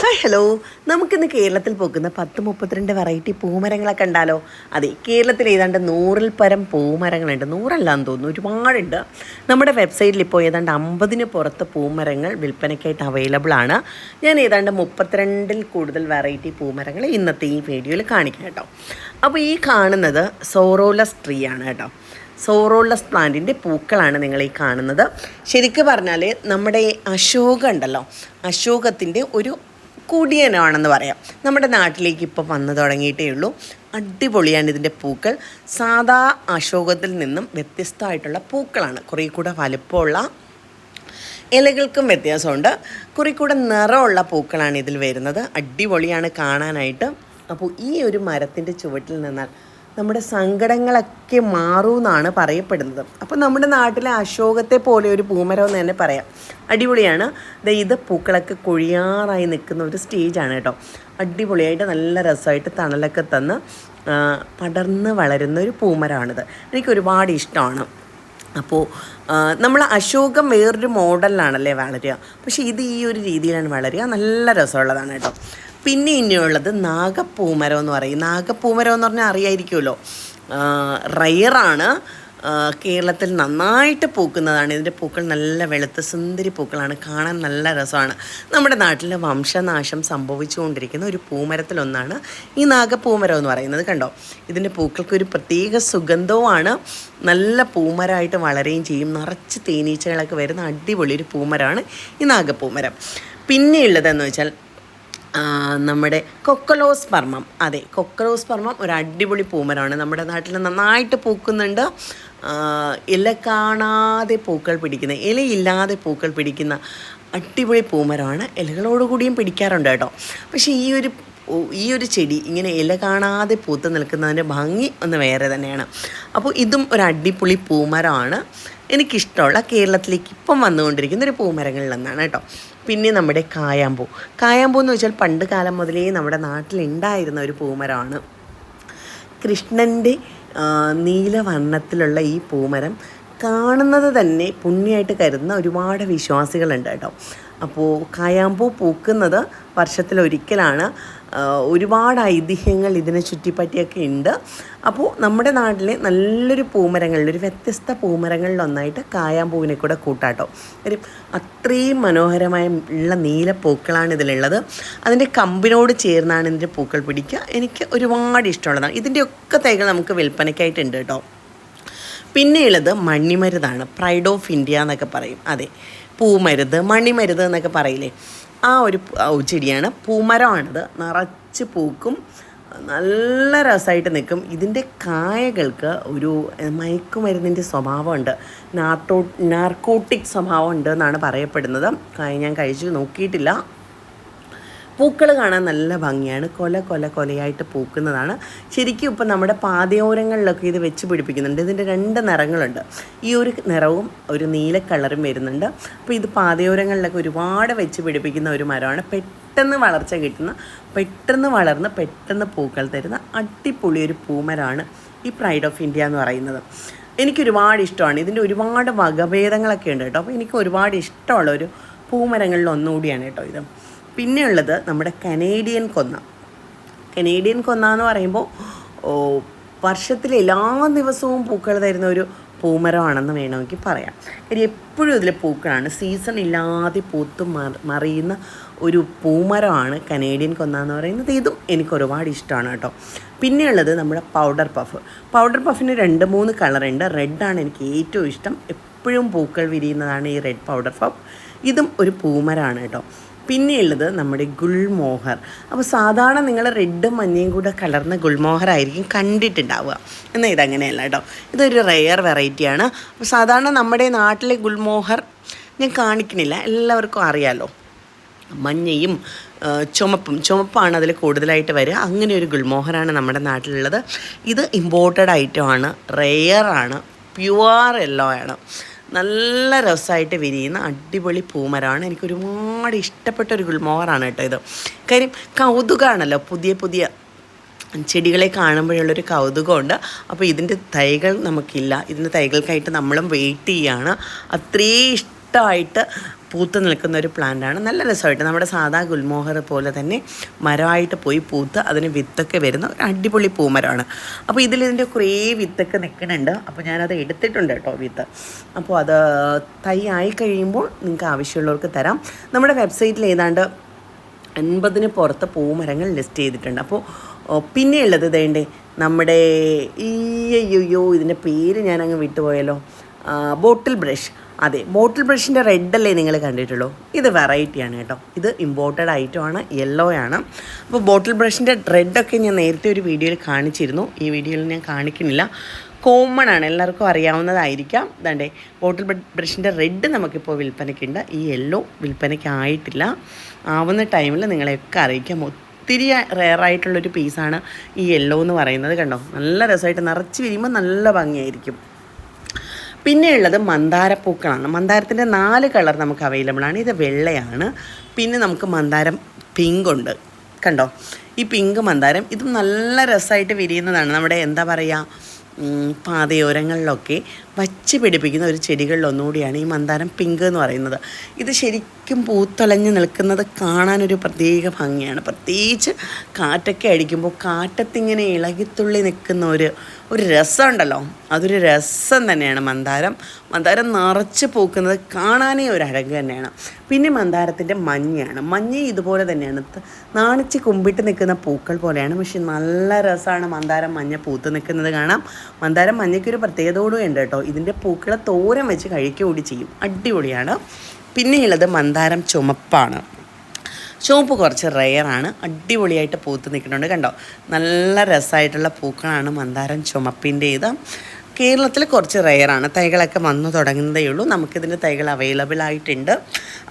Hi hello. നമുക്കിന്ന് കേരളത്തിൽ പോകുന്ന പത്ത് മുപ്പത്തിരണ്ട് വെറൈറ്റി പൂമരങ്ങളൊക്കെ ഉണ്ടല്ലോ അതെ കേരളത്തിൽ ഏതാണ്ട് നൂറിൽ പരം പൂമരങ്ങളുണ്ട്. നൂറല്ലാന്ന് തോന്നുന്നു. ഒരുപാടുണ്ട്. നമ്മുടെ വെബ്സൈറ്റിൽ ഇപ്പോൾ ഏതാണ്ട് അമ്പതിന് പുറത്ത് പൂമരങ്ങൾ വിൽപ്പനയ്ക്കായിട്ട് അവൈലബിൾ ആണ്. ഞാൻ ഏതാണ്ട് മുപ്പത്തിരണ്ടിൽ കൂടുതൽ വെറൈറ്റി പൂമരങ്ങൾ ഇന്നത്തെ ഈ വീഡിയോയിൽ കാണിക്കാം കേട്ടോ. അപ്പോൾ ഈ കാണുന്നത് സോറോലസ് ട്രീ ആണ് കേട്ടോ. സോറോളസ് പ്ലാന്റിന്റെ പൂക്കളാണ് നിങ്ങൾ ഈ കാണുന്നത്. ശരിക്കും പറഞ്ഞാൽ നമ്മുടെ അശോക ഉണ്ടല്ലോ. അശോകത്തിന്റെ ഒരു കുടിയനാണെന്ന് പറയാം. നമ്മുടെ നാട്ടിലേക്ക് ഇപ്പോൾ വന്നു തുടങ്ങിയിട്ടേ ഉള്ളൂ. അടിപൊളിയാണ് ഇതിന്റെ പൂക്കൾ. സാധാ അശോകത്തിൽ നിന്നും വ്യത്യസ്തമായിട്ടുള്ള പൂക്കളാണ്. കുറേ കൂടെ വലുപ്പമുള്ള ഇലകൾക്കും വ്യത്യാസമുണ്ട്. കുറേ കൂടെ നിറമുള്ള പൂക്കളാണ് ഇതിൽ വരുന്നത്. അടിപൊളിയാണ് കാണാനായിട്ട്. അപ്പോൾ ഈ ഒരു മരത്തിന്റെ ചുവട്ടിൽ നിന്നാൽ നമ്മുടെ സങ്കടങ്ങളൊക്കെ മാറുമെന്നാണ് പറയപ്പെടുന്നത്. അപ്പോൾ നമ്മുടെ നാട്ടിലെ അശോകത്തെ പോലെ ഒരു പൂമരം എന്ന് തന്നെ പറയാം. അടിപൊളിയാണ്. ഇത് പൂക്കളൊക്കെ കൊഴിയാറായി നിൽക്കുന്ന ഒരു സ്റ്റേജാണ് കേട്ടോ. അടിപൊളിയായിട്ട് നല്ല രസമായിട്ട് തണലൊക്കെ തന്ന് പടർന്ന് വളരുന്ന ഒരു പൂമരമാണിത്. എനിക്ക് ഒരുപാട് ഇഷ്ടമാണ്. അപ്പോൾ നമ്മൾ അശോകം വേറൊരു മോഡലിലാണല്ലേ വളരുക. പക്ഷേ ഇത് ഈ ഒരു രീതിയിലാണ് വളരുക. നല്ല രസമുള്ളതാണ് കേട്ടോ. പിന്നെ ഇനിയുള്ളത് നാഗപ്പൂമരം എന്ന് പറയും. നാഗപ്പൂമരം എന്ന് പറഞ്ഞാൽ അറിയായിരിക്കുമല്ലോ. റയറാണ്. കേരളത്തിൽ നന്നായിട്ട് പൂക്കുന്നതാണ്. ഇതിന്റെ പൂക്കൾ നല്ല വെളുത്ത സുന്ദരി പൂക്കളാണ്. കാണാൻ നല്ല രസമാണ്. നമ്മുടെ നാട്ടിൽ വംശനാശം സംഭവിച്ചുകൊണ്ടിരിക്കുന്ന ഒരു പൂമരത്തിലൊന്നാണ് ഈ നാഗപ്പൂമരം എന്ന് പറയുന്നത്. കണ്ടോ? ഇതിന്റെ പൂക്കൾക്ക് ഒരു പ്രത്യേക സുഗന്ധവുമാണ്. നല്ല പൂമരമായിട്ട് വളരുകയും ചെയ്യും. നിറച്ച് തേനീച്ചകളൊക്കെ വരുന്ന അടിപൊളി ഒരു പൂമരമാണ് ഈ നാഗപ്പൂമരം. പിന്നെയുള്ളതെന്ന് വെച്ചാൽ നമ്മുടെ കൊക്കലോസ് പർമ്മം അതെ കൊക്കലോസ് പർമ്മം ഒരു അടിപൊളി പൂമരമാണ് നമ്മുടെ നാട്ടിൽ നന്നായിട്ട് പൂക്കുന്നുണ്ട്. ഇല കാണാതെ പൂക്കൾ പിടിക്കുന്ന ഇലയില്ലാതെ പൂക്കൾ പിടിക്കുന്ന അടിപൊളി പൂമരമാണ് ഇലകളോടുകൂടിയും പിടിക്കാറുണ്ട് കേട്ടോ. പക്ഷേ ഈ ഒരു ഈ ഒരു ചെടി ഇങ്ങനെ ഇല കാണാതെ പൂത്ത് നിൽക്കുന്നതിന്റെ ഭംഗി ഒന്ന് വേറെ തന്നെയാണ്. അപ്പോൾ ഇതും ഒരു അടിപൊളി പൂമരമാണ് എനിക്കിഷ്ടമുള്ള കേരളത്തിലേക്ക് ഇപ്പം വന്നുകൊണ്ടിരിക്കുന്ന ഒരു പൂമരങ്ങളിൽ ഒന്നാണ് കേട്ടോ. പിന്നെ നമ്മുടെ കായാമ്പൂ. കായാമ്പൂ എന്ന് വെച്ചാൽ പണ്ട് കാലം മുതലേ നമ്മുടെ നാട്ടിലുണ്ടായിരുന്ന ഒരു പൂമരമാണ് കൃഷ്ണന്റെ നീലവർണത്തിലുള്ള ഈ പൂമരം കാണുന്നത് തന്നെ പുണ്യമായിട്ട് കരുതുന്ന ഒരുപാട് വിശ്വാസികളുണ്ട് കേട്ടോ. അപ്പോൾ കായാമ്പൂ പൂക്കുന്നത് വർഷത്തിലൊരിക്കലാണ്. ഒരുപാട് ഐതിഹ്യങ്ങൾ ഇതിനെ ചുറ്റിപ്പറ്റിയൊക്കെ ഉണ്ട്. അപ്പോൾ നമ്മുടെ നാട്ടിലെ നല്ലൊരു പൂമരങ്ങളിൽ ഒരു വ്യത്യസ്ത പൂമരങ്ങളിൽ ഒന്നായിട്ട് കായാമ്പൂവിനെ കൂടെ കൂട്ടാട്ടോ. ഒരു അത്രയും മനോഹരമായ ഉള്ള നീല പൂക്കളാണ് ഇതിലുള്ളത്. അതിന്റെ കമ്പിനോട് ചേർന്നാണ് ഇതിന്റെ പൂക്കൾ പിടിക്കുക. എനിക്ക് ഒരുപാട് ഇഷ്ടമുള്ളതാണ്. ഇതിന്റെയൊക്കെ തൈകൾ നമുക്ക് വിൽപ്പനയ്ക്കായിട്ടുണ്ട് കേട്ടോ. പിന്നെയുള്ളത് മണിമരുതാണ് പ്രൈഡ് ഓഫ് ഇന്ത്യ എന്നൊക്കെ പറയും. അതെ. പൂമരുത് മണിമരുത് എന്നൊക്കെ പറയില്ലേ? ആ ഒരു ചെടിയാണ്. പൂമരമാണിത്. നിറച്ച് പൂക്കും നല്ല രസമായിട്ട് നിൽക്കും. ഇതിന്റെ കായകൾക്ക് ഒരു മയക്കുമരുന്നിന്റെ സ്വഭാവമുണ്ട്. നാർട്ടോ നാർക്കോട്ടിക് സ്വഭാവം ഉണ്ട് എന്നാണ് പറയപ്പെടുന്നത്. കായ ഞാൻ കഴിച്ചു നോക്കിയിട്ടില്ല. പൂക്കൾ കാണാൻ നല്ല ഭംഗിയാണ്. കൊല കൊല കൊലയായിട്ട് പൂക്കുന്നതാണ്. ശരിക്കും ഇപ്പം നമ്മുടെ പാതയോരങ്ങളിലൊക്കെ ഇത് വെച്ച് പിടിപ്പിക്കുന്നുണ്ട്. ഇതിന്റെ രണ്ട് നിറങ്ങളുണ്ട്. ഈ ഒരു നിറവും ഒരു നീല കളറും വരുന്നുണ്ട്. അപ്പോൾ ഇത് പാതയോരങ്ങളിലൊക്കെ ഒരുപാട് വെച്ച് പിടിപ്പിക്കുന്ന ഒരു മരമാണ്. പെട്ടെന്ന് വളർച്ച കിട്ടുന്ന പെട്ടെന്ന് വളർന്ന് പെട്ടെന്ന് പൂക്കൾ തരുന്ന അടിപൊളി ഒരു പൂമരമാണ് ഈ പ്രൈഡ് ഓഫ് ഇന്ത്യ എന്ന് പറയുന്നത്. എനിക്ക് ഒരുപാട് ഇഷ്ടമാണ്. ഇതിന്റെ ഒരുപാട് വകഭേദങ്ങളൊക്കെ ഉണ്ട് കേട്ടോ. അപ്പോൾ എനിക്ക് ഒരുപാട് ഇഷ്ടമുള്ള ഒരു പൂമരങ്ങളിൽ ഒന്നുകൂടിയാണ് കേട്ടോ ഇത്. പിന്നെയുള്ളത് നമ്മുടെ കനേഡിയൻ കൊന്ന. കനേഡിയൻ കൊന്ന എന്ന് പറയുമ്പോൾ വർഷത്തിൽ എല്ലാ ദിവസവും പൂക്കൾ തരുന്ന ഒരു പൂമരമാണെന്ന് വേണമെങ്കിൽ പറയാം. കാര്യം എപ്പോഴും ഇതിൽ പൂക്കളാണ്. സീസൺ ഇല്ലാതെ പൂത്ത് മറിയുന്ന ഒരു പൂമരമാണ് കനേഡിയൻ കൊന്ന എന്ന് പറയുന്നത്. ഇതും എനിക്ക് ഒരുപാട് ഇഷ്ടമാണ് കേട്ടോ. പിന്നെയുള്ളത് നമ്മുടെ പൗഡർ പഫ്. പൗഡർ പഫിന് രണ്ട് മൂന്ന് കളറുണ്ട്. റെഡാണ് എനിക്ക് ഏറ്റവും ഇഷ്ടം. എപ്പോഴും പൂക്കൾ വിരിയുന്നതാണ് ഈ റെഡ് പൗഡർ പഫ് ഇതും ഒരു പൂമരമാണ് കേട്ടോ. പിന്നെയുള്ളത് നമ്മുടെ ഗുൾമോഹർ അപ്പോൾ സാധാരണ നിങ്ങൾ റെഡും മഞ്ഞയും കൂടെ കലർന്ന ഗുൾമോഹർ ആയിരിക്കും കണ്ടിട്ടുണ്ടാവുക. എന്നാൽ ഇതങ്ങനെയല്ല കേട്ടോ. ഇതൊരു റെയർ വെറൈറ്റിയാണ് അപ്പോൾ സാധാരണ നമ്മുടെ നാട്ടിലെ ഗുൾമോഹർ ഞാൻ കാണിക്കണില്ല. എല്ലാവർക്കും അറിയാലോ. മഞ്ഞയും ചുമപ്പും. ചുമപ്പാണ് അതിൽ കൂടുതലായിട്ട് വരിക. അങ്ങനെ ഒരു ഗുൾമോഹറാണ് നമ്മുടെ നാട്ടിലുള്ളത്. ഇത് ഇമ്പോർട്ടഡ് ഐറ്റമാണ് റെയറാണ് പ്യുവർ യെല്ലോ ആണ്. നല്ല രസമായിട്ട് വിരിയുന്ന അടിപൊളി പൂമരമാണ് എനിക്ക് ഒരുപാട് ഇഷ്ടപ്പെട്ട ഒരു ഗുൾമോഹറാണ് കേട്ടോ ഇത്. കാര്യം കൗതുകമാണല്ലോ പുതിയ പുതിയ ചെടികളെ കാണുമ്പോഴുള്ളൊരു കൗതുകമുണ്ട്. അപ്പോൾ ഇതിന്റെ തൈകൾ നമുക്കില്ല. ഇതിന്റെ തൈകൾക്കായിട്ട് നമ്മളും വെയിറ്റ് ചെയ്യുകയാണ് അത്രയും ഇഷ്ടമായിട്ട് പൂത്ത് നിൽക്കുന്ന ഒരു പ്ലാന്റാണ്. നല്ല രസമായിട്ട് നമ്മുടെ സാധാ ഗുൽമോഹർ പോലെ തന്നെ മരമായിട്ട് പോയി പൂത്ത് അതിന് വിത്തൊക്കെ വരുന്ന ഒരു അടിപൊളി പൂമരമാണ്. അപ്പോൾ ഇതിൽ ഇതിന്റെ കുറേ വിത്തൊക്കെ നിൽക്കുന്നുണ്ട്. അപ്പോൾ ഞാനത് എടുത്തിട്ടുണ്ട് കേട്ടോ വിത്ത്. അപ്പോൾ അത് തൈ ആയി കഴിയുമ്പോൾ നിങ്ങൾക്ക് ആവശ്യമുള്ളവർക്ക് തരാം. നമ്മുടെ വെബ്സൈറ്റിൽ ഏതാണ്ട് അൻപതിന് പുറത്ത് പൂമരങ്ങൾ ലിസ്റ്റ് ചെയ്തിട്ടുണ്ട്. അപ്പോൾ പിന്നെയുള്ളത് ഇതേണ്ടേ നമ്മുടെ ഈ അയ്യോ ഇതിന്റെ പേര് ഞാൻ വിട്ടുപോയല്ലോ. ബോട്ടിൽ ബ്രഷ്. അതെ ബോട്ടിൽ ബ്രഷിന്റെ അല്ലേ നിങ്ങൾ കണ്ടിട്ടുള്ളൂ? ഇത് വെറൈറ്റിയാണ് കേട്ടോ. ഇത് ഇമ്പോർട്ടഡ് ഐറ്റമാണ് യെല്ലോ ആണ്. അപ്പോൾ ബോട്ടിൽ ബ്രഷിന്റെ റെഡൊക്കെ ഞാൻ നേരത്തെ ഒരു വീഡിയോയിൽ കാണിച്ചിരുന്നു. ഈ വീഡിയോയിൽ ഞാൻ കാണിക്കുന്നില്ല. കോമൺ ആണ് എല്ലാവർക്കും അറിയാവുന്നതായിരിക്കാം. ദാണ്ടേ ബോട്ടിൽ ബ്രഷിന്റെ റെഡ് നമുക്കിപ്പോൾ വിൽപ്പനയ്ക്കുണ്ട്. ഈ യെല്ലോ വിൽപ്പനയ്ക്കായിട്ടില്ല. ആവുന്ന ടൈമിൽ നിങ്ങളെയൊക്കെ അറിയിക്കാം. ഒത്തിരി റെയറായിട്ടുള്ളൊരു പീസാണ് ഈ യെല്ലോ എന്ന് പറയുന്നത് കണ്ടോ? നല്ല രസമായിട്ട് നിറച്ച് വിരിയുമ്പോൾ നല്ല ഭംഗിയായിരിക്കും. പിന്നെയുള്ളത് മന്ദാരപ്പൂക്കളാണ്. മന്ദാരത്തിന്റെ നാല് കളർ നമുക്ക് അവൈലബിൾ ആണ്. ഇത് വെള്ളയാണ്. പിന്നെ നമുക്ക് മന്ദാരം പിങ്ക് ഉണ്ട്. കണ്ടോ? ഈ പിങ്ക് മന്ദാരം ഇതും നല്ല രസമായിട്ട് വിരിയുന്നതാണ്. നമ്മുടെ എന്താ പറയുക പാതയോരങ്ങളിലൊക്കെ വച്ച് പിടിപ്പിക്കുന്ന ഒരു ചെടികളിൽ ഒന്നുകൂടിയാണ് ഈ മന്ദാരം പിങ്ക് എന്ന് പറയുന്നത്. ഇത് ശരിക്കും പൂത്തൊലഞ്ഞ് നിൽക്കുന്നത് കാണാനൊരു പ്രത്യേക ഭംഗിയാണ്. പ്രത്യേകിച്ച് കാറ്റൊക്കെ അടിക്കുമ്പോൾ കാറ്റത്തിങ്ങനെ ഇളകിത്തുള്ളി നിൽക്കുന്ന ഒരു ഒരു രസമുണ്ടല്ലോ അതൊരു രസം തന്നെയാണ് മന്ദാരം. മന്ദാരം നിറച്ച് പൂക്കുന്നത് കാണാനേ ഒരു അഴക് തന്നെയാണ്. പിന്നെ മന്ദാരത്തിന്റെ മഞ്ഞയാണ്. മഞ്ഞ ഇതുപോലെ തന്നെയാണ്. നാണിച്ച് കുമ്പിട്ട് നിൽക്കുന്ന പൂക്കൾ പോലെയാണ്. പക്ഷേ നല്ല രസമാണ് മന്ദാരം മഞ്ഞ പൂത്ത് നിൽക്കുന്നത് കാണാം. മന്ദാരം മഞ്ഞയ്ക്കൊരു പ്രത്യേകതയോടും ഉണ്ട് കേട്ടോ. ഇതിന്റെ പൂക്കളെ തോരൻ വെച്ച് കഴിക്കുക കൂടി ചെയ്യും. അടിപൊളിയാണ്. പിന്നെയുള്ളത് മന്ദാരം ചുമപ്പാണ്. ചുവപ്പ് കുറച്ച് റെയറാണ് അടിപൊളിയായിട്ട് പൂത്ത് നിൽക്കുന്നുണ്ട്. കണ്ടോ? നല്ല രസമായിട്ടുള്ള പൂക്കളാണ് മന്ദാരം ചുമപ്പിന്റെ ഇത് കേരളത്തിൽ കുറച്ച് റെയറാണ്. തൈകളൊക്കെ വന്നു തുടങ്ങുന്നതേ ഉള്ളൂ. നമുക്കിതിന്റെ തൈകൾ അവൈലബിൾ ആയിട്ടുണ്ട്.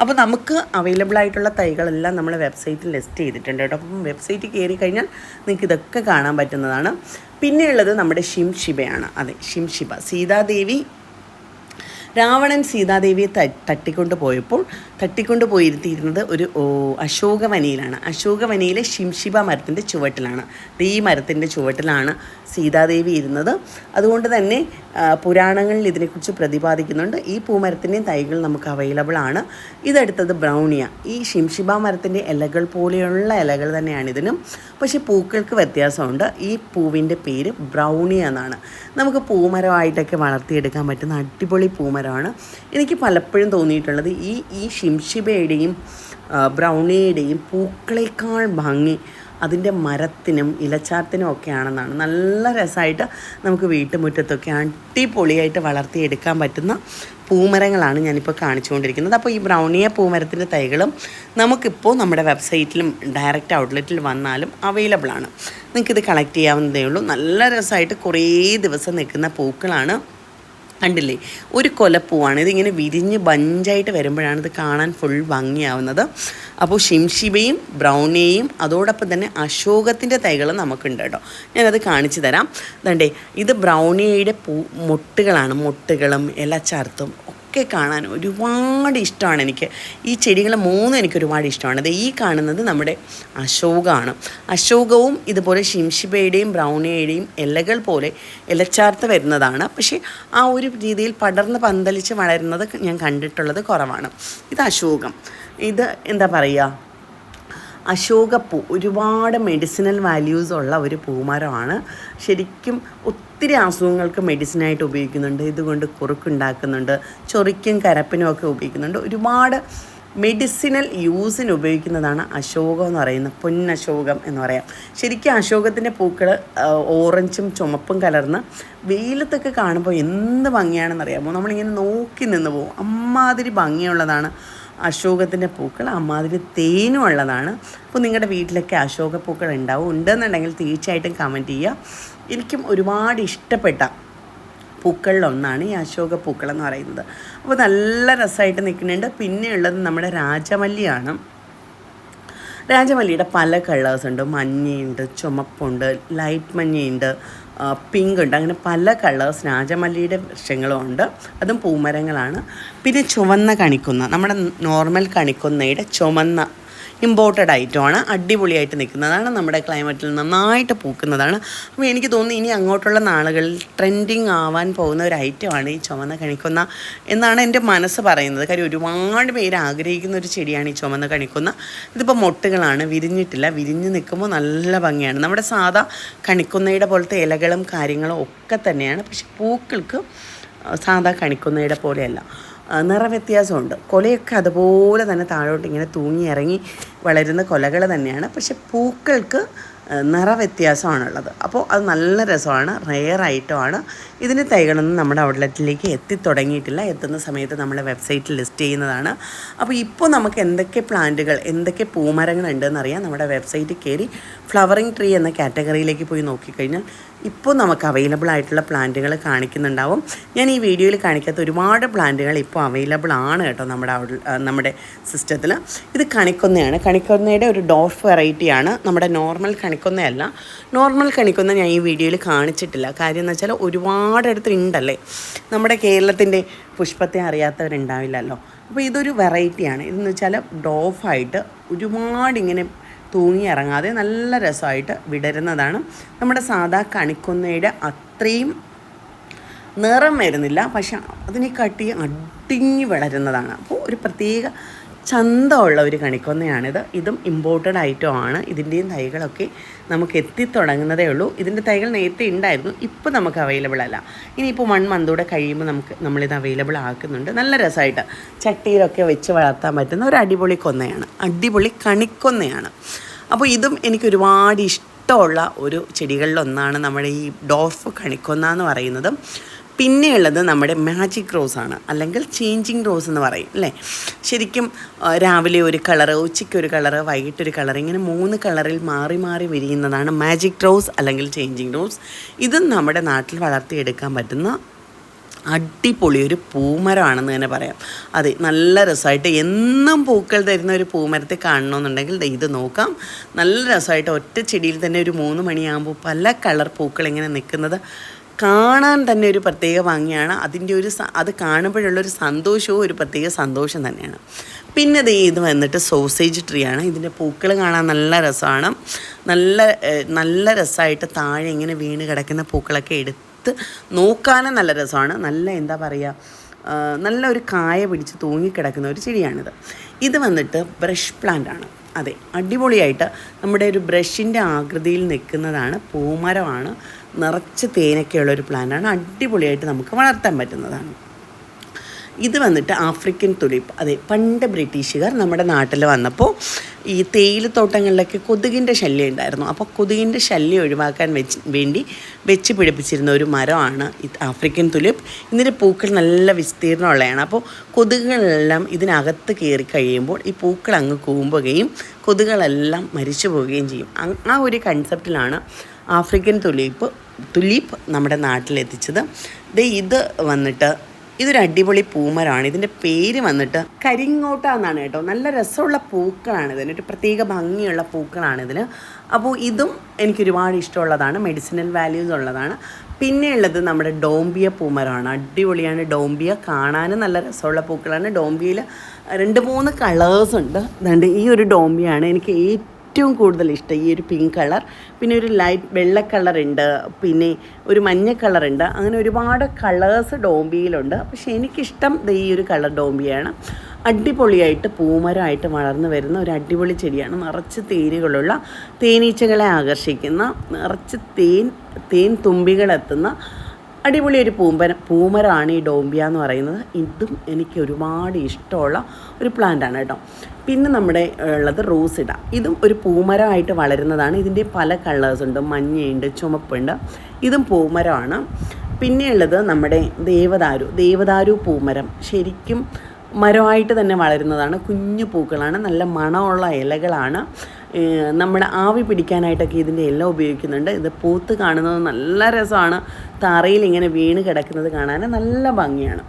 അപ്പോൾ നമുക്ക് അവൈലബിൾ ആയിട്ടുള്ള തൈകളെല്ലാം നമ്മൾ വെബ്സൈറ്റിൽ ലിസ്റ്റ് ചെയ്തിട്ടുണ്ട് കേട്ടോ. അപ്പം വെബ്സൈറ്റ് കയറി കഴിഞ്ഞാൽ നിങ്ങൾക്ക് ഇതൊക്കെ കാണാൻ പറ്റുന്നതാണ്. പിന്നെയുള്ളത് നമ്മുടെ ഷിംഷിബയാണ് അതെ ഷിംഷിബ സീതാദേവി രാവണൻ സീതാദേവിയെ തട്ടിക്കൊണ്ട് പോയപ്പോൾ തട്ടിക്കൊണ്ട് പോയിരുത്തിയിരുന്നത് ഒരു ഓ, അശോകവനിയിലാണ്. അശോകവനിയിലെ ശിംശിബ മരത്തിന്റെ ചുവട്ടിലാണ്. ഈ മരത്തിന്റെ ചുവട്ടിലാണ് സീതാദേവി ഇരുന്നത്. അതുകൊണ്ട് തന്നെ പുരാണങ്ങളിൽ ഇതിനെക്കുറിച്ച് പ്രതിപാദിക്കുന്നുണ്ട്. ഈ പൂമരത്തിന്റെയും തൈകൾ നമുക്ക് അവൈലബിൾ ആണ്. ഇതടുത്തത് ബ്രൗണിയ. ഈ ശിംശിബ മരത്തിന്റെ ഇലകൾ പോലെയുള്ള ഇലകൾ തന്നെയാണ് ഇതിനും. പക്ഷേ പൂക്കൾക്ക് വ്യത്യാസമുണ്ട്. ഈ പൂവിന്റെ പേര് ബ്രൗണിയ എന്നാണ്. നമുക്ക് പൂമരമായിട്ടൊക്കെ വളർത്തിയെടുക്കാൻ പറ്റുന്ന അടിപൊളി പൂമരമാണ്. എനിക്ക് പലപ്പോഴും തോന്നിയിട്ടുള്ളത് ഈ ഈ ഷിംഷിബയുടെയും ആ, ബ്രൗണിയുടെയും പൂക്കളേക്കാൾ ഭംഗി അതിന്റെ മരത്തിനും ഇലച്ചാർത്തിനും ഒക്കെ ആണെന്നാണ് നല്ല രസമായിട്ട് നമുക്ക് വീട്ടുമുറ്റത്തൊക്കെ അടിപൊളിയായിട്ട് വളർത്തിയെടുക്കാൻ പറ്റുന്ന പൂമരങ്ങളാണ് ഞാനിപ്പോൾ കാണിച്ചുകൊണ്ടിരിക്കുന്നത്. അപ്പോൾ ഈ ബ്രൗണിയ പൂമരത്തിന്റെ തൈകളും നമുക്കിപ്പോൾ നമ്മുടെ വെബ്സൈറ്റിലും ഡയറക്റ്റ് ഔട്ട്ലെറ്റിൽ വന്നാലും അവൈലബിൾ ആണ് നിങ്ങൾക്കിത് കളക്ട് ചെയ്യാവുന്നതേ ഉള്ളൂ. നല്ല രസമായിട്ട് കുറേ ദിവസം നിൽക്കുന്ന പൂക്കളാണ് കണ്ടില്ലേ? ഒരു കൊലപ്പൂവാണ്. ഇതിങ്ങനെ വിരിഞ്ഞ് ബഞ്ചായിട്ട് വരുമ്പോഴാണ് ഇത് കാണാൻ ഫുൾ ഭംഗിയാവുന്നത്. അപ്പോൾ ഷിംഷിബയും ബ്രൗണിയയും അതോടൊപ്പം തന്നെ അശോകത്തിന്റെ തൈകൾ നമുക്കുണ്ട് കേട്ടോ. ഞാനത് കാണിച്ചു തരാം. അതണ്ടേ ഇത് ബ്രൗണിയയുടെ പൂ മൊട്ടുകളാണ്. മൊട്ടുകളും ഇലച്ചർത്തും ഒക്കെ കാണാൻ ഒരുപാട് ഇഷ്ടമാണ് എനിക്ക്. ഈ ചെടികളെ മൂന്നും എനിക്ക് ഒരുപാട് ഇഷ്ടമാണ്. അത് ഈ കാണുന്നത് നമ്മുടെ അശോകമാണ് അശോകവും ഇതുപോലെ ഷിംഷിബയുടെയും ബ്രൗണിയയുടെയും ഇലകൾ പോലെ ഇലച്ചാർത്ത് വരുന്നതാണ്. പക്ഷേ ആ ഒരു രീതിയിൽ പടർന്ന് പന്തലിച്ച് വളരുന്നത് ഞാൻ കണ്ടിട്ടുള്ളത് കുറവാണ്. ഇത് അശോകം. ഇത് എന്താ പറയുക? അശോകപ്പൂ. ഒരുപാട് മെഡിസിനൽ വാല്യൂസ് ഉള്ള ഒരു പൂമരമാണ്. ശരിക്കും ഒത്തിരി അസുഖങ്ങൾക്ക് മെഡിസിനായിട്ട് ഉപയോഗിക്കുന്നുണ്ട്. ഇതുകൊണ്ട് കുറുക്കുണ്ടാക്കുന്നുണ്ട്. ചൊറിക്കും കരപ്പിനും ഒക്കെ ഉപയോഗിക്കുന്നുണ്ട്. ഒരുപാട് മെഡിസിനൽ യൂസിന് ഉപയോഗിക്കുന്നതാണ് അശോകം എന്ന് പറയുന്നത്. പൊന്നശോകം എന്ന് പറയാം. ശരിക്കും അശോകത്തിന്റെ പൂക്കൾ ഓറഞ്ചും ചുമപ്പും കലർന്ന് വെയിലത്തൊക്കെ കാണുമ്പോൾ എന്ത് ഭംഗിയാണെന്ന് അറിയാമോ നമ്മളിങ്ങനെ നോക്കി നിന്ന് പോകും അമ്മാതിരി ഭംഗിയുള്ളതാണ് അശോകത്തിന്റെ പൂക്കൾ അമ്മാതിരി തേനും ഉള്ളതാണ്. അപ്പോൾ നിങ്ങളുടെ വീട്ടിലൊക്കെ അശോക പൂക്കൾ ഉണ്ടാവും. ഉണ്ടെന്നുണ്ടെങ്കിൽ തീർച്ചയായിട്ടും കമന്റ് ചെയ്യുക എനിക്കും ഒരുപാട് ഇഷ്ടപ്പെട്ട പൂക്കളിലൊന്നാണ് ഈ അശോക പൂക്കൾ എന്ന് പറയുന്നത്. അപ്പോൾ നല്ല രസമായിട്ട് നിൽക്കുന്നുണ്ട്. പിന്നെയുള്ളത് നമ്മുടെ രാജമല്ലിയാണ്. രാജമല്ലിയുടെ പല കളേഴ്സ് ഉണ്ട്. മഞ്ഞയുണ്ട് ചുമപ്പുണ്ട് ലൈറ്റ് മഞ്ഞയുണ്ട് പിങ്ക് ഉണ്ട്. അങ്ങനെ പല കളേഴ്സ് രാജമല്ലിയുടെ വൃക്ഷങ്ങളും ഉണ്ട്. അതും പൂമരങ്ങളാണ്. പിന്നെ ചുവന്ന കണിക്കുന്ന നമ്മുടെ നോർമൽ കണിക്കുന്നയുടെ ചുമന്ന ഇമ്പോർട്ടഡ് ഐറ്റമാണ് അടിപൊളിയായിട്ട് നിൽക്കുന്നതാണ്. നമ്മുടെ ക്ലൈമറ്റിൽ നന്നായിട്ട് പൂക്കുന്നതാണ്. അപ്പോൾ എനിക്ക് തോന്നുന്നു ഇനി അങ്ങോട്ടുള്ള നാളുകളിൽ ട്രെൻഡിങ് ആവാൻ പോകുന്ന ഒരു ഐറ്റമാണ് ഈ ചുമന്ന കണിക്കുന്ന എന്നാണ് എന്റെ മനസ്സ് പറയുന്നത്. കാര്യം ഒരുപാട് പേര് ആഗ്രഹിക്കുന്ന ഒരു ചെടിയാണ് ഈ ചുമന്ന കണിക്കുന്ന. ഇതിപ്പോൾ മൊട്ടുകളാണ് വിരിഞ്ഞിട്ടില്ല. വിരിഞ്ഞ് നിൽക്കുമ്പോൾ നല്ല ഭംഗിയാണ്. നമ്മുടെ സാധാ കണിക്കുന്നയുടെ പോലത്തെ ഇലകളും കാര്യങ്ങളും ഒക്കെ തന്നെയാണ്. പക്ഷെ പൂക്കൾക്ക് സാധാ കണിക്കുന്നയുടെ പോലെയല്ല. നിറവ്യത്യാസമുണ്ട്. കൊലയൊക്കെ അതുപോലെ തന്നെ താഴോട്ട് ഇങ്ങനെ തൂങ്ങി ഇറങ്ങി വളരുന്ന കൊലകൾ തന്നെയാണ്. പക്ഷെ പൂക്കൾക്ക് നിറവ്യത്യാസമാണുള്ളത്. അപ്പോൾ അത് നല്ല രസമാണ്. റെയർ ഐറ്റമാണ് ഇതിന് തൈകളൊന്നും നമ്മുടെ ഔട്ട്ലെറ്റിലേക്ക് എത്തിത്തുടങ്ങിയിട്ടില്ല എത്തുന്ന സമയത്ത് നമ്മളെ വെബ്സൈറ്റിൽ ലിസ്റ്റ് ചെയ്യുന്നതാണ്. അപ്പോൾ ഇപ്പോൾ നമുക്ക് എന്തൊക്കെ പ്ലാന്റുകൾ എന്തൊക്കെ പൂമരങ്ങളുണ്ടെന്ന് അറിയാം നമ്മുടെ വെബ്സൈറ്റിൽ കയറി ഫ്ലവറിങ് ട്രീ എന്ന കാറ്റഗറിയിലേക്ക് പോയി നോക്കിക്കഴിഞ്ഞാൽ ഇപ്പോൾ നമുക്ക് അവൈലബിൾ ആയിട്ടുള്ള പ്ലാന്റുകൾ കാണിക്കുന്നുണ്ടാവും. ഞാൻ ഈ വീഡിയോയിൽ കാണിക്കാത്ത ഒരുപാട് പ്ലാന്റുകൾ ഇപ്പോൾ അവൈലബിൾ ആണ് കേട്ടോ നമ്മുടെ നമ്മുടെ സിസ്റ്റത്തിൽ ഇത് കണിക്കൊന്നയാണ്. കണിക്കൊന്നയുടെ ഒരു ഡോഫ് വെറൈറ്റിയാണ്. നമ്മുടെ നോർമൽ കണിക്കൊന്നയല്ല. നോർമൽ കണിക്കൊന്ന ഞാൻ ഈ വീഡിയോയിൽ കാണിച്ചിട്ടില്ല. കാര്യം എന്ന് വെച്ചാൽ ഒരുപാടടുത്ത് ഉണ്ടല്ലേ? നമ്മുടെ കേരളത്തിന്റെ പുഷ്പത്തെ അറിയാത്തവരുണ്ടാവില്ലല്ലോ. അപ്പോൾ ഇതൊരു വെറൈറ്റിയാണ്. ഇതെന്ന് വെച്ചാൽ ഡോഫായിട്ട് ഒരുപാട് ഇങ്ങനെ തൂങ്ങി ഇറങ്ങാതെ നല്ല രസമായിട്ട് വിടരുന്നതാണ്. നമ്മുടെ സാധാ കണിക്കൊന്നയുടെ അത്രയും നിറം വരുന്നില്ല. പക്ഷെ അതിനെ കട്ടി അടിഞ്ഞു വളരുന്നതാണ്. അപ്പോൾ ഒരു പ്രത്യേക ചന്തമുള്ള ഒരു കണിക്കൊന്നയാണിത്. ഇതും ഇമ്പോർട്ടഡ് ഐറ്റം ആണ്. ഇതിന്റെയും തൈകളൊക്കെ നമുക്ക് എത്തിത്തുടങ്ങുന്നതേ ഉള്ളൂ. ഇതിന്റെ തൈകൾ നേരത്തെ ഉണ്ടായിരുന്നു ഇപ്പോൾ നമുക്ക് അവൈലബിൾ അല്ല. ഇനിയിപ്പോൾ വൺ മന്തൂടെ കഴിയുമ്പോൾ നമുക്ക് നമ്മളിത് അവൈലബിൾ ആക്കുന്നുണ്ട്. നല്ല രസമായിട്ട് ചട്ടിയിലൊക്കെ വെച്ച് വളർത്താൻ പറ്റുന്ന ഒരു അടിപൊളി കൊന്നയാണ്. അടിപൊളി കണിക്കൊന്നയാണ്. അപ്പോൾ ഇതും എനിക്ക് ഒരുപാട് ഇഷ്ടമുള്ള ഒരു ചെടികളിലൊന്നാണ് നമ്മുടെ ഈ ഡോഫ് കണിക്കൊന്ന എന്ന് പറയുന്നത്. പിന്നെയുള്ളത് നമ്മുടെ മാജിക് റോസ് ആണ്. അല്ലെങ്കിൽ ചേഞ്ചിങ് റോസ് എന്ന് പറയും അല്ലേ? ശരിക്കും രാവിലെ ഒരു കളറ് ഉച്ചയ്ക്ക് ഒരു കളറ് വൈകിട്ടൊരു കളർ ഇങ്ങനെ മൂന്ന് കളറിൽ മാറി മാറി വിരിയുന്നതാണ് മാജിക് റോസ് അല്ലെങ്കിൽ ചേഞ്ചിങ് റോസ് ഇതും നമ്മുടെ നാട്ടിൽ വളർത്തിയെടുക്കാൻ പറ്റുന്ന അടിപൊളി ഒരു പൂമരമാണെന്ന് തന്നെ പറയാം. അതെ നല്ല രസമായിട്ട് എന്നും പൂക്കൾ തരുന്ന ഒരു പൂമരത്തെ കാണണമെന്നുണ്ടെങ്കിൽ ഇത് നോക്കാം. നല്ല രസമായിട്ട് ഒറ്റ ചെടിയിൽ തന്നെ ഒരു മൂന്ന് മണിയാകുമ്പോൾ പല കളർ പൂക്കൾ ഇങ്ങനെ നിൽക്കുന്നത് കാണാൻ തന്നെ ഒരു പ്രത്യേക ഭംഗിയാണ്. അതിന്റെ ഒരു അത് കാണുമ്പോഴുള്ളൊരു സന്തോഷവും ഒരു പ്രത്യേക സന്തോഷം തന്നെയാണ്. പിന്നെ ദേ ഇത് വന്നിട്ട് സോസേജ് ട്രീ ആണ്. ഇതിന്റെ പൂക്കൾ കാണാൻ നല്ല രസമാണ്. നല്ല നല്ല രസമായിട്ട് താഴെ ഇങ്ങനെ വീണ് കിടക്കുന്ന പൂക്കളൊക്കെ എടുത്ത് നോക്കാനും നല്ല രസമാണ്. നല്ല എന്താ പറയുക നല്ല ഒരു കായ പിടിച്ച് തൂങ്ങിക്കിടക്കുന്ന ഒരു ചെടിയാണിത്. ഇത് വന്നിട്ട് ബ്രഷ് പ്ലാന്റ് ആണ്. അതെ അടിപൊളിയായിട്ട് നമ്മുടെ ഒരു ബ്രഷിന്റെ ആകൃതിയിൽ നിൽക്കുന്നതാണ്. പൂമരമാണ്. നിറച്ച് തേനൊക്കെയുള്ള ഒരു പ്ലാന്റാണ് അടിപൊളിയായിട്ട് നമുക്ക് വളർത്താൻ പറ്റുന്നതാണ്. ഇത് വന്നിട്ട് ആഫ്രിക്കൻ തുലിപ്പ് അതെ പണ്ട് ബ്രിട്ടീഷുകാർ നമ്മുടെ നാട്ടിൽ വന്നപ്പോൾ ഈ തേയിലത്തോട്ടങ്ങളിലൊക്കെ കൊതുകിന്റെ ശല്യം ഉണ്ടായിരുന്നു. അപ്പോൾ കൊതുകിന്റെ ശല്യം ഒഴിവാക്കാൻ വെച്ച് വേണ്ടി വെച്ച് പിടിപ്പിച്ചിരുന്ന ഒരു മരമാണ് ഈ ആഫ്രിക്കൻ തുലിപ്പ് ഇതിന്റെ പൂക്കൾ നല്ല വിസ്തീർണമുള്ളതാണ്. അപ്പോൾ കൊതുകുകളെല്ലാം ഇതിനകത്ത് കയറി കഴിയുമ്പോൾ ഈ പൂക്കൾ അങ്ങ് കൂമ്പുകയും കൊതുകുകളെല്ലാം മരിച്ചു പോവുകയും ചെയ്യും. ആ ഒരു കൺസെപ്റ്റിലാണ് ആഫ്രിക്കൻ തുലീപ്പ് തുലീപ്പ് നമ്മുടെ നാട്ടിലെത്തിച്ചത്. ദേ ഇത് വന്നിട്ട് ഇതൊരു അടിപൊളി പൂമരമാണ് ഇതിന്റെ പേര് വന്നിട്ട് കരിങ്ങോട്ട എന്നാണ് കേട്ടോ. നല്ല രസമുള്ള പൂക്കളാണ് ഇതിന്. ഒരു പ്രത്യേക ഭംഗിയുള്ള പൂക്കളാണ് ഇതിന്. അപ്പോൾ ഇതും എനിക്ക് ഒരുപാട് ഇഷ്ടമുള്ളതാണ്. മെഡിസിനൽ വാല്യൂസ് ഉള്ളതാണ്. പിന്നെ ഉള്ളത് നമ്മുടെ ഡോംബിയ പൂമരമാണ് അടിപൊളിയാണ് ഡോംബിയ. കാണാനും നല്ല രസമുള്ള പൂക്കളാണ്. ഡോംബിയയിൽ രണ്ട് മൂന്ന് കളേഴ്സ് ഉണ്ട്. അതുകൊണ്ട് ഈ ഒരു ഡോംബിയാണ് എനിക്ക് ഏറ്റവും ഏറ്റവും കൂടുതൽ ഇഷ്ടം ഈ ഒരു പിങ്ക് കളർ പിന്നെ ഒരു ലൈറ്റ് വെള്ള കളറുണ്ട് പിന്നെ ഒരു മഞ്ഞ കളറുണ്ട് അങ്ങനെ ഒരുപാട് കളേഴ്സ് ഡോംബിയിലുണ്ട്. പക്ഷേ എനിക്കിഷ്ടം ഈ ഒരു കളർ ഡോംബിയാണ്. അടിപൊളിയായിട്ട് പൂമരമായിട്ട് വളർന്നു വരുന്ന ഒരു അടിപൊളി ചെടിയാണ്. നിറച്ച് തേനുകളുള്ള തേനീച്ചകളെ ആകർഷിക്കുന്ന നിറച്ച് തേൻ തേൻ തുമ്പികളെത്തുന്ന അടിപൊളി ഒരു പൂമ്പര പൂമരാണ് ഈ ഡോംബിയ എന്ന് പറയുന്നത്. ഇതും എനിക്ക് ഒരുപാട് ഇഷ്ടമുള്ള ഒരു പ്ലാന്റാണ് കേട്ടോ. പിന്നെ നമ്മുടെ ഉള്ളത് റോസിഡ ഇതും ഒരു പൂമരമായിട്ട് വളരുന്നതാണ്. ഇതിന്റെ പല കളേഴ്സ് ഉണ്ട്. മഞ്ഞയുണ്ട് ചുമപ്പുണ്ട്. ഇതും പൂമരമാണ്. പിന്നെയുള്ളത് നമ്മുടെ ദേവദാരു ദേവദാരു പൂമരം. ശരിക്കും മരമായിട്ട് തന്നെ വളരുന്നതാണ്. കുഞ്ഞു പൂക്കളാണ്. നല്ല മണമുള്ള ഇലകളാണ്. നമ്മുടെ ആവി പിടിക്കാനായിട്ടൊക്കെ ഇതിന്റെ എല്ലാം ഉപയോഗിക്കുന്നുണ്ട്. ഇത് പൂത്ത് കാണുന്നത് നല്ല രസമാണ്. തറയിൽ ഇങ്ങനെ വീണ് കിടക്കുന്നത് കാണാൻ നല്ല ഭംഗിയാണ്.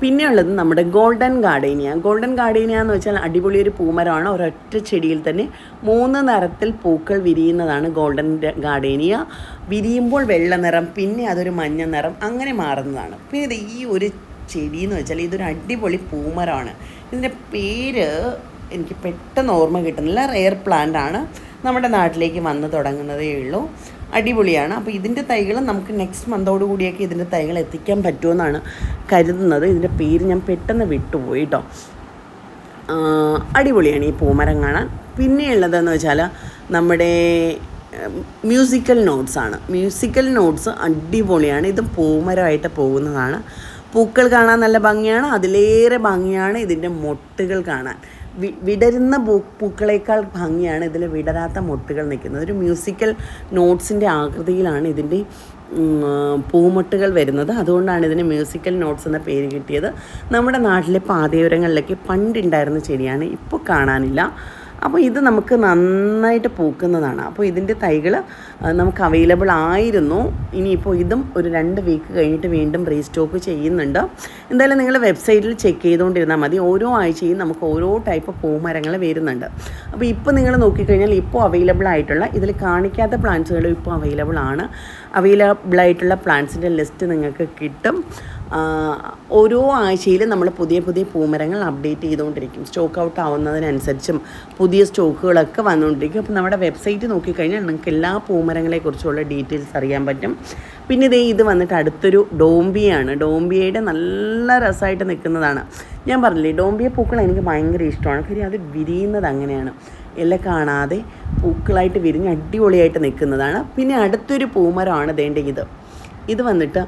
പിന്നെയുള്ളത് നമ്മുടെ ഗോൾഡൻ ഗാർഡേനിയ. ഗോൾഡൻ ഗാർഡേനിയ എന്ന് വെച്ചാൽ അടിപൊളി ഒരു പൂമരമാണ്. ഒരൊറ്റ ചെടിയിൽ തന്നെ മൂന്ന് നിറത്തിൽ പൂക്കൾ വിരിയുന്നതാണ് ഗോൾഡൻ ഗാർഡേനിയ. വിരിയുമ്പോൾ വെള്ള നിറം പിന്നെ അതൊരു മഞ്ഞ നിറം അങ്ങനെ മാറുന്നതാണ്. പിന്നെ ഇത് ഈ ഒരു ചെടി എന്ന് വെച്ചാൽ ഇതൊരു അടിപൊളി പൂമരമാണ്. ഇതിന്റെ പേര് എനിക്ക് പെട്ടെന്ന് ഓർമ്മ കിട്ടുന്നില്ല. റെയർ പ്ലാന്റ് ആണ്. നമ്മുടെ നാട്ടിലേക്ക് വന്ന് തുടങ്ങുന്നതേ ഉള്ളൂ. അടിപൊളിയാണ്. അപ്പോൾ ഇതിന്റെ തൈകൾ നമുക്ക് നെക്സ്റ്റ് മന്തോട് കൂടിയൊക്കെ ഇതിന്റെ തൈകൾ എത്തിക്കാൻ പറ്റുമെന്നാണ് കരുതുന്നത്. ഇതിന്റെ പേര് ഞാൻ പെട്ടെന്ന് വിട്ടുപോയി കേട്ടോ അടിപൊളിയാണ് ഈ പൂമരം കാണാൻ. പിന്നെയുള്ളതെന്ന് വെച്ചാൽ നമ്മുടെ മ്യൂസിക്കൽ നോട്ട്സ് ആണ്. മ്യൂസിക്കൽ നോട്ട്സ് അടിപൊളിയാണ്. ഇതും പൂമരമായിട്ട് പോകുന്നതാണ്. പൂക്കൾ കാണാൻ നല്ല ഭംഗിയാണ്. അതിലേറെ ഭംഗിയാണ് ഇതിന്റെ മൊട്ടുകൾ കാണാൻ. വിടരുന്ന പൂ പൂക്കളേക്കാൾ ഭംഗിയാണ് ഇതിൽ വിടരാത്ത മൊട്ടുകൾ നിൽക്കുന്നത്. ഒരു മ്യൂസിക്കൽ നോട്ട്സിന്റെ ആകൃതിയിലാണ് ഇതിന്റെ പൂമുട്ടുകൾ വരുന്നത്. അതുകൊണ്ടാണ് ഇതിന് മ്യൂസിക്കൽ നോട്ട്സ് എന്ന പേര് കിട്ടിയത്. നമ്മുടെ നാട്ടിലെ പാതയോരങ്ങളിലൊക്കെ പണ്ടുണ്ടായിരുന്ന ചെടിയാണ്. ഇപ്പോൾ കാണാനില്ല. അപ്പോൾ ഇത് നമുക്ക് നന്നായിട്ട് പൂക്കുന്നതാണ്. അപ്പോൾ ഇതിന്റെ തൈകൾ നമുക്ക് അവൈലബിൾ ആയിരുന്നു. ഇനിയിപ്പോൾ ഇതും ഒരു രണ്ട് വീക്ക് കഴിഞ്ഞിട്ട് വീണ്ടും റീസ്റ്റോക്ക് ചെയ്യുന്നുണ്ട്. എന്തായാലും നിങ്ങൾ വെബ്സൈറ്റിൽ ചെക്ക് ചെയ്തുകൊണ്ടിരുന്നാൽ മതി. ഓരോ ആഴ്ചയും നമുക്ക് ഓരോ ടൈപ്പ് പൂമരങ്ങൾ വരുന്നുണ്ട്. അപ്പോൾ ഇപ്പോൾ നിങ്ങൾ നോക്കിക്കഴിഞ്ഞാൽ ഇപ്പോൾ അവൈലബിൾ ആയിട്ടുള്ള ഇതിൽ കാണിക്കാത്ത പ്ലാന്റ്സുകളും ഇപ്പോൾ അവൈലബിൾ ആണ്. അവൈലബിൾ ആയിട്ടുള്ള പ്ലാന്റ്സിന്റെ ലിസ്റ്റ് നിങ്ങൾക്ക് കിട്ടും. ഓരോ ആഴ്ചയിലും നമ്മൾ പുതിയ പുതിയ പൂമരങ്ങൾ അപ്ഡേറ്റ് ചെയ്തുകൊണ്ടിരിക്കും. സ്റ്റോക്ക് ഔട്ട് ആവുന്നതിനനുസരിച്ചും പുതിയ സ്റ്റോക്കുകളൊക്കെ വന്നുകൊണ്ടിരിക്കും. അപ്പോൾ നമ്മുടെ വെബ്സൈറ്റ് നോക്കിക്കഴിഞ്ഞാൽ നിങ്ങൾക്ക് എല്ലാ പൂമരങ്ങളെക്കുറിച്ചുള്ള ഡീറ്റെയിൽസ് അറിയാൻ പറ്റും. പിന്നെ ഇതേ ഇത് വന്നിട്ട് അടുത്തൊരു ഡോംബിയാണ്. ഡോംബിയയുടെ നല്ല രസമായിട്ട് നിൽക്കുന്നതാണ്. ഞാൻ പറഞ്ഞില്ലേ ഡോംബിയ പൂക്കൾ എനിക്ക് ഭയങ്കര ഇഷ്ടമാണ്. കാര്യം അത് വിരിയുന്നത് അങ്ങനെയാണ്. ഇല കാണാതെ പൂക്കളായിട്ട് വിരിഞ്ഞ് അടിപൊളിയായിട്ട് നിൽക്കുന്നതാണ്. പിന്നെ അടുത്തൊരു പൂമരമാണ് ദേണ്ട ഇത്. ഇത് വന്നിട്ട്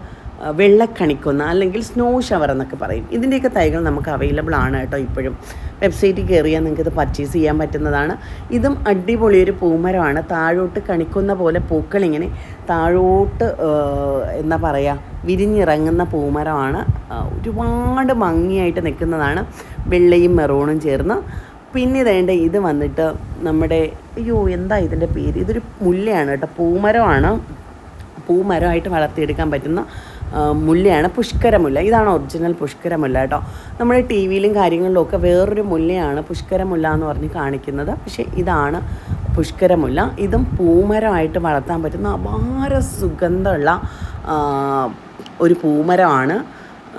വെള്ളക്കണിക്കൊന്ന അല്ലെങ്കിൽ സ്നോ ഷവർ എന്നൊക്കെ പറയും. ഇതിന്റെയൊക്കെ തൈകൾ നമുക്ക് അവൈലബിൾ ആണ് കേട്ടോ ഇപ്പോഴും. വെബ്സൈറ്റിൽ കയറിയാൽ ഇത് പർച്ചേസ് ചെയ്യാൻ പറ്റുന്നതാണ്. ഇതും അടിപൊളിയൊരു പൂമരമാണ്. താഴോട്ട് കണിക്കുന്ന പോലെ പൂക്കൾ ഇങ്ങനെ താഴോട്ട് എന്താ പറയുക വിരിഞ്ഞിറങ്ങുന്ന പൂമരമാണ്. ഒരുപാട് ഭംഗിയായിട്ട് നിൽക്കുന്നതാണ്. വെള്ളയും മെറൂണും ചേർന്ന്. പിന്നെ ഇതേണ്ട ഇത് വന്നിട്ട് നമ്മുടെ അയ്യോ എന്താ ഇതിന്റെ പേര്? ഇതൊരു മുല്ലയാണ് കേട്ടോ. പൂമരമാണ്. പൂമരമായിട്ട് വളർത്തിയെടുക്കാൻ പറ്റുന്ന മുല്ലയാണ് പുഷ്കരമുല്ല. ഇതാണ് ഒറിജിനൽ പുഷ്കരമുല്ല കേട്ടോ. നമ്മുടെ ടി വിയിലും കാര്യങ്ങളിലും ഒക്കെ വേറൊരു മുല്ലയാണ് പുഷ്കരമുല്ല എന്ന് പറഞ്ഞ് കാണിക്കുന്നത്. പക്ഷേ ഇതാണ് പുഷ്കരമുല്ല. ഇതും പൂമരമായിട്ട് വളർത്താൻ പറ്റുന്ന അപാര സുഗന്ധമുള്ള ഒരു പൂമരമാണ്.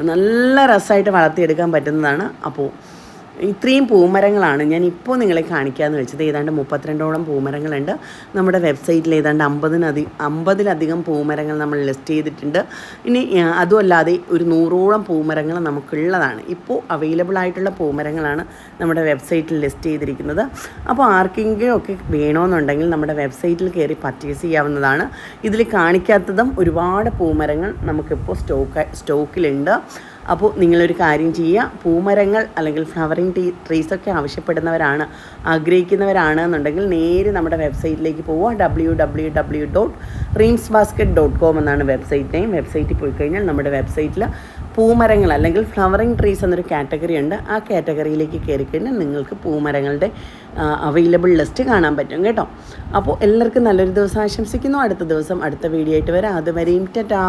നല്ല രസമായിട്ട് വളർത്തിയെടുക്കാൻ പറ്റുന്നതാണ്. അപ്പോൾ ഇത്രയും പൂമരങ്ങളാണ് ഞാൻ ഇപ്പോൾ നിങ്ങളെ കാണിക്കാമെന്ന് വെച്ചത്. ഏതാണ്ട് മുപ്പത്തിരണ്ടോളം പൂമരങ്ങളുണ്ട്. നമ്മുടെ വെബ്സൈറ്റിൽ ഏതാണ്ട് അമ്പതിനധി അമ്പതിലധികം പൂമരങ്ങൾ നമ്മൾ ലിസ്റ്റ് ചെയ്തിട്ടുണ്ട്. ഇനി അതുമല്ലാതെ ഒരു നൂറോളം പൂമരങ്ങൾ നമുക്കുള്ളതാണ്. ഇപ്പോൾ അവൈലബിൾ ആയിട്ടുള്ള പൂമരങ്ങളാണ് നമ്മുടെ വെബ്സൈറ്റിൽ ലിസ്റ്റ് ചെയ്തിരിക്കുന്നത്. അപ്പോൾ ആർക്കെങ്കിലും ഒക്കെ വേണമെന്നുണ്ടെങ്കിൽ നമ്മുടെ വെബ്സൈറ്റിൽ കയറി പർച്ചേസ് ചെയ്യാവുന്നതാണ്. ഇതിൽ കാണിക്കാത്തതും ഒരുപാട് പൂമരങ്ങൾ നമുക്കിപ്പോൾ സ്റ്റോക്ക് സ്റ്റോക്കിലുണ്ട്. അപ്പോൾ നിങ്ങളൊരു കാര്യം ചെയ്യുക. പൂമരങ്ങൾ അല്ലെങ്കിൽ ഫ്ലവറിങ് ടീ ട്രീസൊക്കെ ആവശ്യപ്പെടുന്നവരാണ് ആഗ്രഹിക്കുന്നവരാണ് എന്നുണ്ടെങ്കിൽ നേരെ നമ്മുടെ വെബ്സൈറ്റിലേക്ക് പോവുക. W W W dot reems basket dot com എന്നാണ് വെബ്സൈറ്റ് നെയിം വെബ്സൈറ്റിൽ പോയി കഴിഞ്ഞാൽ നമ്മുടെ വെബ്സൈറ്റിൽ പൂമരങ്ങൾ അല്ലെങ്കിൽ ഫ്ലവറിങ് ട്രീസ് എന്നൊരു കാറ്റഗറി ഉണ്ട്. ആ കാറ്റഗറിയിലേക്ക് കയറി കഴിഞ്ഞാൽ നിങ്ങൾക്ക് പൂമരങ്ങളുടെ അവൈലബിൾ ലിസ്റ്റ് കാണാൻ പറ്റും കേട്ടോ. അപ്പോൾ എല്ലാവർക്കും നല്ലൊരു ദിവസം ആശംസിക്കുന്നു. അടുത്ത ദിവസം അടുത്ത വീഡിയോ ആയിട്ട് വരാം. അതുവരെയും ടാറ്റാ.